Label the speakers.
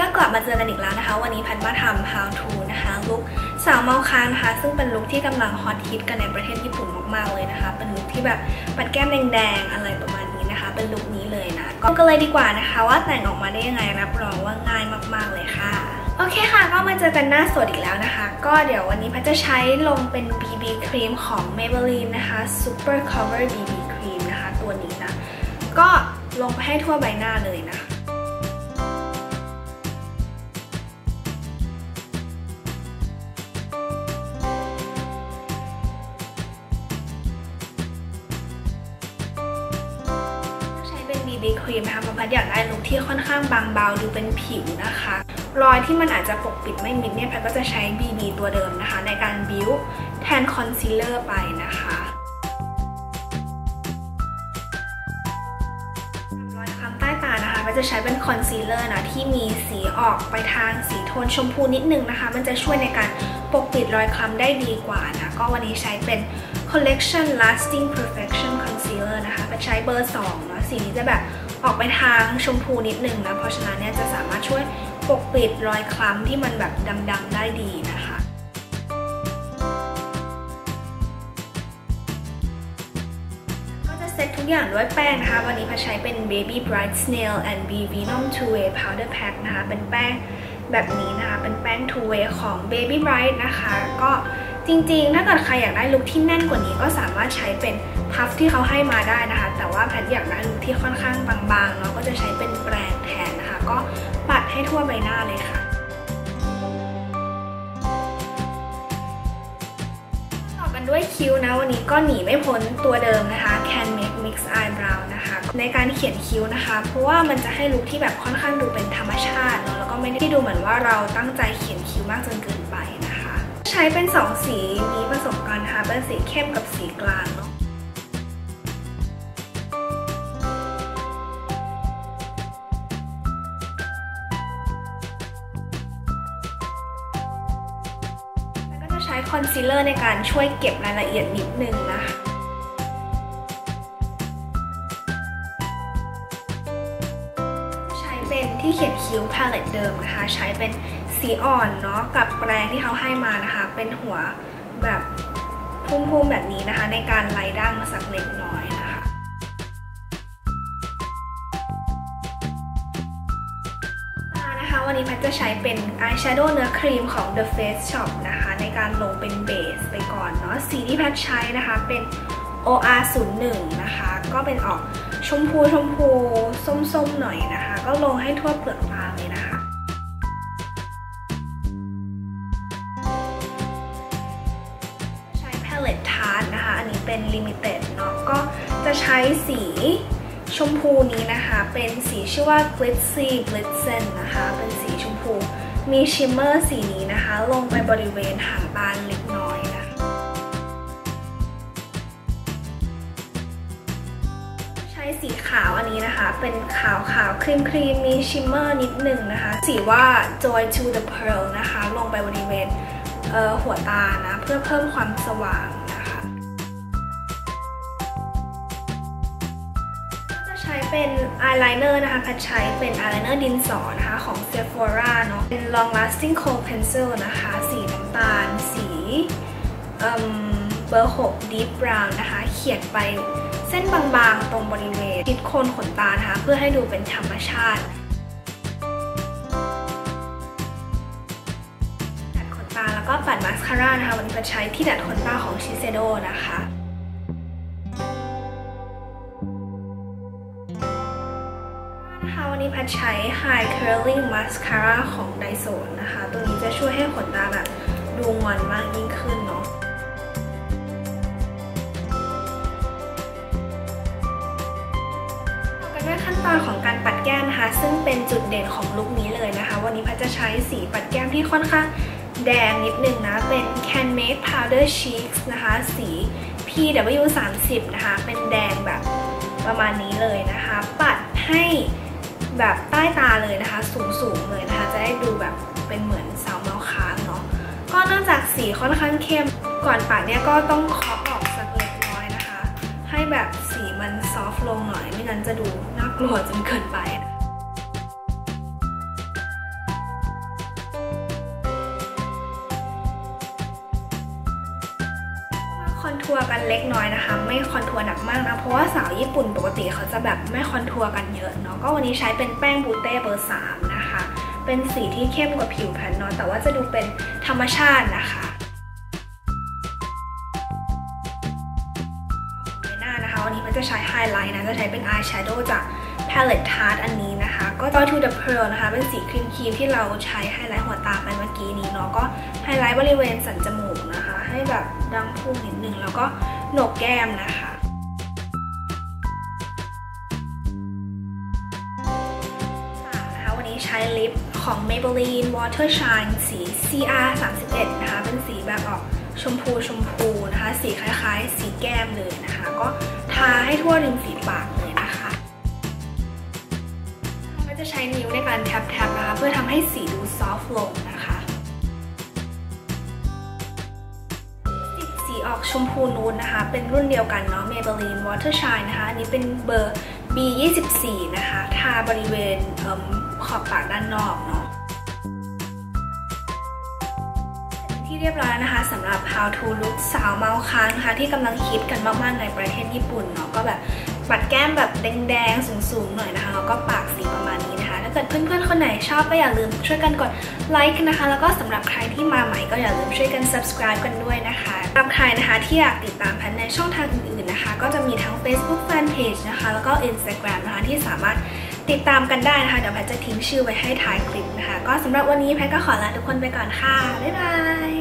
Speaker 1: ก็กลับมาเจอกันอีกแล้วนะคะ วันนี้พันมาทำ how to นะคะลุคสาวเมาคางนะคะ ซึ่งเป็นลุคที่กำลังฮอตฮิตกันในประเทศญี่ปุ่นมากๆเลยนะคะ เป็นลุคที่แบบปัดแก้มแดงๆอะไรประมาณนี้นะคะ เป็นลุคนี้เลยนะก็กันเลยดีกว่านะคะ ว่าแต่งออกมาได้ยังไงรับรองว่าง่ายมากๆเลยค่ะโอเคค่ะ ก็มาเจอกันหน้าสดอีกแล้วนะคะ ก็เดี๋ยววันนี้พันจะใช้ลงเป็น BB ครีมของ Maybelline นะคะ Super Cover BB ครีมนะคะ ตัวนี้นะก็ลงไปให้ทั่วใบหน้าเลยนะคะ ครีมนะคะเพราะพัดอยากได้ลุคที่ค่อนข้างบางเบาดูเป็นผิวนะคะ รอยที่มันอาจจะปกปิดไม่มิดเนี่ยพัดก็จะใช้ BB ตัวเดิมนะคะ ในการบิวแทนคอนซีลเลอร์ไปนะคะรอยคล้ำใต้ตานะคะมันจะใช้เป็นคอนซีลเลอร์นะที่มีสีออกไปทางสีโทนชมพูนิดนึงนะคะ มันจะช่วยในการปกปิดรอยคล้ำได้ดีกว่านะก็วันนี้ใช้เป็น Collection Lasting Perfection Concealer นะคะเป็นใช้เบอร์2เนาะ สีนี้จะแบบออกไปทางชมพูนิดนึงนะเพราะฉะนั้นเนี่ยจะสามารถช่วยปกปิดรอยคล้ำที่มันแบบดำๆได้ดีนะคะก็จะเซตทุกอย่างด้วยแป้งนะคะ วันนี้พัชใช้เป็น Baby Bright Snail and B Venom Two Way Powder Pack นะคะ เป็นแป้งแบบนี้นะคะ เป็นแป้ง Two Way ของ Baby Bright นะคะ ก็จริงๆ ถ้าเกิดใครอยากได้ลุคที่แน่นกว่านี้ก็สามารถใช้เป็น พัฟที่เขาให้มาได้นะคะ แต่ว่าแพทอยากได้ลุคที่ค่อนข้างบางๆเนาะก็จะใช้เป็นแปรงแทนนะคะ ก็ปัดให้ทั่วใบหน้าเลยค่ะต่อกันด้วยคิ้วนะวันนี้ก็หนีไม่พ้นตัวเดิมนะคะ Can Make Mix Eyebrow นะคะ ในการเขียนคิ้วนะคะ เพราะว่ามันจะให้ลุคที่แบบค่อนข้างดูเป็นธรรมชาติเนาะแล้วก็ไม่ได้ดูเหมือนว่าเราตั้งใจเขียนคิ้วมากจนเกินไปนะคะ ใช้เป็น 2 สีนี้ผสมกันนะคะเป็นสีเข้มกับสีกลางเนาะ คอนซีลเลอร์ในการช่วยเก็บรายละเอียดนิดนึงนะคะใช้เป็นที่เขียนคิ้วพาเลตเดิมนะคะ ใช้เป็นสีอ่อนเนาะกับแปรงที่เขาให้มานะคะ เป็นหัวแบบพุ่มๆแบบนี้นะคะ ในการไล่ด่างมาสักเล็กน้อย วันนี้แพทจะใช้เป็นอายแชโดว์เนื้อครีมของ The Face Shop นะคะ ในการลงเป็นเบสไปก่อนเนาะสีที่แพทใช้นะคะเป็น OR01 นะคะ ก็เป็นออกชมพูชมพูส้มๆหน่อยนะคะ ก็ลงให้ทั่วเปลือกตาเลยนะคะใช้ Palette Tarte นะคะ อันนี้เป็น Limited เนาะก็จะใช้สี ชมพูนี้นะคะ เป็นสีชื่อว่า Glitzy Blitzen นะคะ เป็นสีชมพู มีชิมเมอร์สีนี้นะคะ ลงไปบริเวณหางตาเล็กน้อยนะคะ ใช้สีขาวอันนี้นะคะ เป็นขาวขาวครีมครีมมีชิมเมอร์นิดหนึ่งนะคะ สีว่า Joy to the Pearl นะคะ ลงไปบริเวณเหัวตานะ เพื่อเพิ่มความสว่าง ช้เป็นอายไลเนอร์นะคะแพทใช้เป็นอายไลเนอร์ดินสอนะคะของ Sephora เนาะเป็น Long Lasting Kohl Pencil นะคะ สีน้ำตาล สีเอิ่มเบอร์6 Deep Brown นะคะ เขียนไปเส้นบางๆ ตรงบริเวณชิดโคนขนตานะคะ เพื่อให้ดูเป็นธรรมชาติดัดขนตาแล้วก็ปัดมาสคาร่านะคะ วันนี้จะใช้ที่ดัดขนตาของชิเซโดนะคะ นะคะวันนี้แพทใช้ High Curling Mascara ของ Daiso นะคะ ตัวนี้จะช่วยให้ขนตาแบบดูงอนมากยิ่งขึ้นเนาะต่อกันด้วยขั้นตอนของการปัดแก้มนะคะ ซึ่งเป็นจุดเด่นของลุคนี้เลยนะคะ วันนี้พัชจะใช้สีปัดแก้มที่ค่อนข้างแดงนิดนึงนะ เป็น Can Make Powder Cheeks นะคะ สี PW30 นะคะ เป็นแดงแบบประมาณนี้เลยนะคะ ปัดให้ แบบใต้ตาเลยนะคะ สูงๆเลยนะคะ จะได้ดูแบบเป็นเหมือนสาวเมาค้างเนาะก็เนื่องจากสีค่อนข้างเข้ม ก่อนปัดเนี่ยก็ต้องเคาะออกสักเล็กน้อยนะคะ ให้แบบสีมันซอฟต์ลงหน่อย ไม่งั้นจะดูน่ากลัวจนเกินไป ร์กันเล็กน้อยนะคะ ไม่คอนทัวร์หนักมากนะ เพราะว่าสาวญี่ปุ่นปกติเขาจะแบบไม่คอนทัวร์กันเยอะเนาะก็วันนี้ใช้เป็นแป้งบูเต้เบอร์3นะคะ เป็นสีที่เข้มกว่าผิวแผ่นเนาะแต่ว่าจะดูเป็นธรรมชาตินะคะ หน้านะคะวันนี้มันจะใช้ไฮไลท์นะ จะใช้เป็นอายแชโดว์จาก Palette Tarte อันนี้นะคะ ก็ Joy to the Pearl นะคะ เป็นสีครีมครีมที่เราใช้ไฮไลท์หัวตาไปเมื่อกี้นี้เนาะ ก็ไฮไลท์บริเวณสันจมูกนะคะ ให้แบบดังพุ่งนิดนึง แล้วก็โหนกแก้มนะคะนะคะวันนี้ใช้ลิปของ Maybelline Water Shine สี CR 31นะคะ เป็นสีแบบออก ชมพูชมพูนะคะ สีคล้าย ๆ สีแก้มเลยนะคะ ก็ทาให้ทั่วริมฝีปากเลยนะคะก็จะใช้นิ้วในการแทบๆนะคะเพื่อทำให้สีดูซอฟต์ลงนะคะสีออกชมพูนูนนะคะ เป็นรุ่นเดียวกันเนาะ Maybelline Water Shine นะคะ อันนี้เป็นเบอร์ B24 นะคะ ทาบริเวณขอบปากด้านนอกเนาะ ที่เรียบร้อยนะคะสำหรับ How to Look สาวเมาค้างนะคะที่กำลังคิดกันมากๆในประเทศญี่ปุ่นเนาะก็แบบปัดแก้มแบบแดงๆสูงๆหน่อยนะคะแล้วก็ปากสีประมาณนี้นะคะถ้าเกิดเพื่อนๆคนไหนชอบก็อย่าลืมช่วยกันกดไลค์นะคะ แล้วก็สำหรับใครที่มาใหม่ก็อย่าลืมช่วยกัน subscribe กันด้วยนะคะสำหรับใครนะคะที่อยากติดตามแพนในช่องทางอื่นๆนะคะ ก็จะมีทั้ง Facebook Fanpage นะคะแล้วก็ Instagram นะคะที่สามารถ ติดตามกันได้นะคะ เดี๋ยวแพทจะทิ้งชื่อไว้ให้ท้ายคลิปนะคะ ก็สำหรับวันนี้แพทก็ขอลาทุกคนไปก่อนค่ะ บ๊ายบาย